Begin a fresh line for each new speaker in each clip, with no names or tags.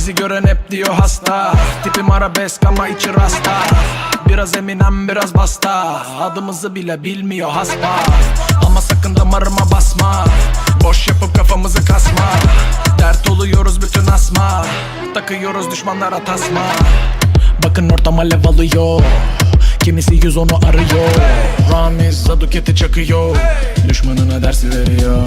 Bizi gören hep diyor hasta. Tipim arabesk ama içi rasta. Biraz eminem biraz basta. Adımızı bile bilmiyor haspa Ama sakın damarıma basma. Boş yapıp kafamızı kasma. Dert oluyoruz bütün asma. Takıyoruz düşmanlara tasma. Bakın ortam alev alıyor. Kimisi yüz onu arıyor. Ramiz Zaduket'i çakıyor. Düşmanına dersi veriyor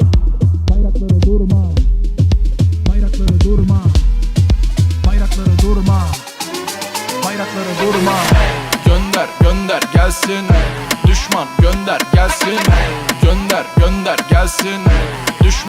Durma Gönder gönder gelsin. Düşman gönder gelsin. Gönder gönder gelsin